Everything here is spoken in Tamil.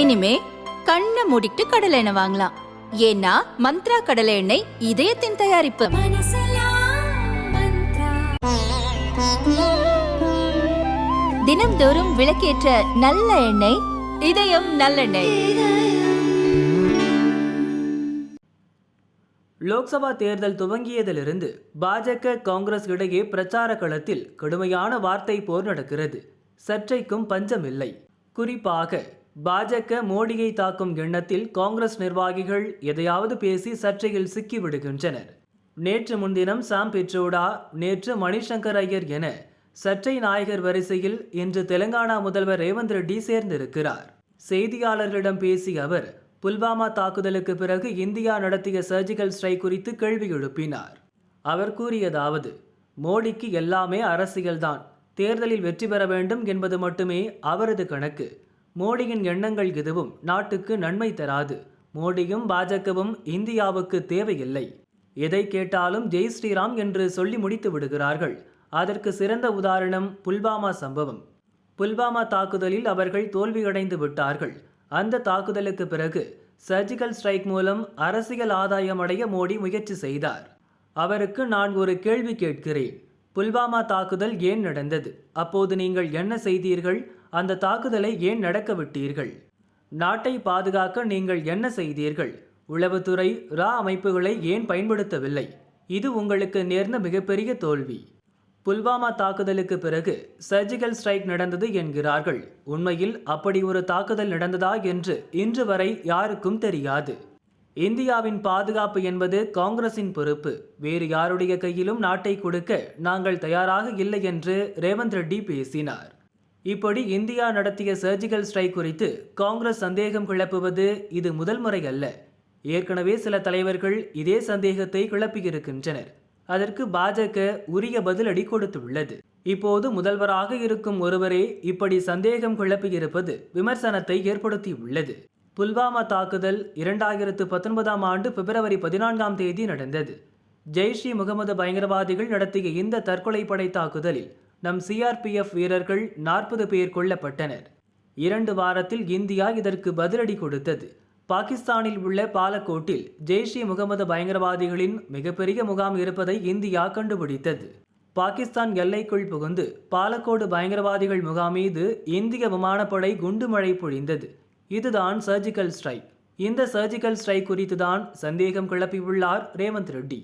இனிமே கண்ணை மூடிட்டு கடலை எண்ணெய் வாங்கலாம். ஏன்னா மந்த்ரா கடலை எண்ணெய் இதயத்தின் தயாரிப்பு. தினம்தோறும் விளக்கேற்ற நல்ல எண்ணெய் இதயம் நல்லெண்ணெய். லோக்சபா தேர்தல் துவங்கியதிலிருந்து பாஜக காங்கிரஸ் இடையே பிரச்சார களத்தில் கடுமையான வார்த்தை போர் நடக்கிறது. சர்ச்சைக்கும் பஞ்சமில்லை. குறிப்பாக பாஜக மோடியை தாக்கும் எண்ணத்தில் காங்கிரஸ் நிர்வாகிகள் எதையாவது பேசி சர்ச்சையில் சிக்கிவிடுகின்றனர். நேற்று முன்தினம் சாம் பெட்ரோடா நேற்று மணிசங்கர் ஐயர் என சர்ச்சை நாயகர் வரிசையில் இன்று தெலங்கானா முதல்வர் ரேவந்த் ரெட்டி சேர்ந்திருக்கிறார். செய்தியாளர்களிடம் பேசிய அவர் புல்வாமா தாக்குதலுக்கு பிறகு இந்தியா நடத்திய சர்ஜிக்கல் ஸ்ட்ரைக் குறித்து கேள்வி எழுப்பினார். அவர் கூறியதாவது மோடிக்கு எல்லாமே அரசியல்தான் தேர்தலில் வெற்றி பெற வேண்டும் என்பது மட்டுமே அவரது கணக்கு. மோடியின் எண்ணங்கள் எதுவும் நாட்டுக்கு நன்மை தராது. மோடியும் பாஜகவும் இந்தியாவுக்கு தேவையில்லை. எதை கேட்டாலும் ஜெய் ஸ்ரீராம் என்று சொல்லி முடித்து விடுகிறார்கள். அதற்கு சிறந்த உதாரணம் புல்வாமா சம்பவம். புல்வாமா தாக்குதலில் அவர்கள் தோல்வியடைந்து விட்டார்கள். அந்த தாக்குதலுக்கு பிறகு சர்ஜிக்கல் ஸ்ட்ரைக் மூலம் அரசியல் ஆதாயம் அடைய மோடி முயற்சி செய்தார். அவருக்கு நான் ஒரு கேள்வி கேட்கிறேன். புல்வாமா தாக்குதல் ஏன் நடந்தது? அப்போது நீங்கள் என்ன செய்தீர்கள்? அந்த தாக்குதலை ஏன் நடக்க விட்டீர்கள்? நாட்டை பாதுகாக்க நீங்கள் என்ன செய்தீர்கள்? உளவுத்துறை ரா அமைப்புகளை ஏன் பயன்படுத்தவில்லை? இது உங்களுக்கு நேர்ந்த மிகப்பெரிய தோல்வி. புல்வாமா தாக்குதலுக்கு பிறகு சர்ஜிக்கல் ஸ்ட்ரைக் நடந்தது என்கிறார்கள். உண்மையில் அப்படி ஒரு தாக்குதல் நடந்ததா என்று இன்று வரை யாருக்கும் தெரியாது. இந்தியாவின் பாதுகாப்பு என்பது காங்கிரசின் பொறுப்பு. வேறு யாருடைய கையிலும் நாட்டை கொடுக்க நாங்கள் தயாராக இல்லை என்று ரேவந்த் ரெட்டி பேசினார். இப்படி இந்தியா நடத்திய சர்ஜிக்கல் ஸ்ட்ரைக் குறித்து காங்கிரஸ் சந்தேகம் கிளப்புவது இது முதல் முறை அல்ல ஏற்கனவே சில தலைவர்கள் இதே சந்தேகத்தை கிளப்பியிருக்கின்றனர். அதற்கு பாஜக உரிய பதிலடி கொடுத்துள்ளது. இப்போது முதல்வராக இருக்கும் ஒருவரே இப்படி சந்தேகம் கிளப்பியிருப்பது விமர்சனத்தை ஏற்படுத்தியுள்ளது. புல்வாமா தாக்குதல் இரண்டாயிரத்து பத்தொன்பதாம் ஆண்டு பிப்ரவரி பதினான்காம் தேதி நடந்தது. ஜெய்ஷி முகமது பயங்கரவாதிகள் நடத்திய இந்த தற்கொலை படை தாக்குதலில் நம் சிஆர்பிஎஃப் வீரர்கள் நாற்பது பேர் கொல்லப்பட்டனர். இரண்டு வாரத்தில் இந்தியா இதற்கு பதிலடி கொடுத்தது. பாகிஸ்தானில் உள்ள பாலக்கோட்டில் ஜெய்ஷ் இ முகமது பயங்கரவாதிகளின் மிகப்பெரிய முகாம் இருப்பதை இந்தியா கண்டுபிடித்தது. பாகிஸ்தான் எல்லைக்குள் புகுந்து பாலக்கோடு பயங்கரவாதிகள் முகாம் மீது இந்திய விமானப்படை குண்டுமழை பொழிந்தது. இதுதான் சர்ஜிக்கல் ஸ்ட்ரைக். இந்த சர்ஜிக்கல் ஸ்ட்ரைக் குறித்துதான் சந்தேகம் கிளப்பியுள்ளார் ரேவந்த் ரெட்டி.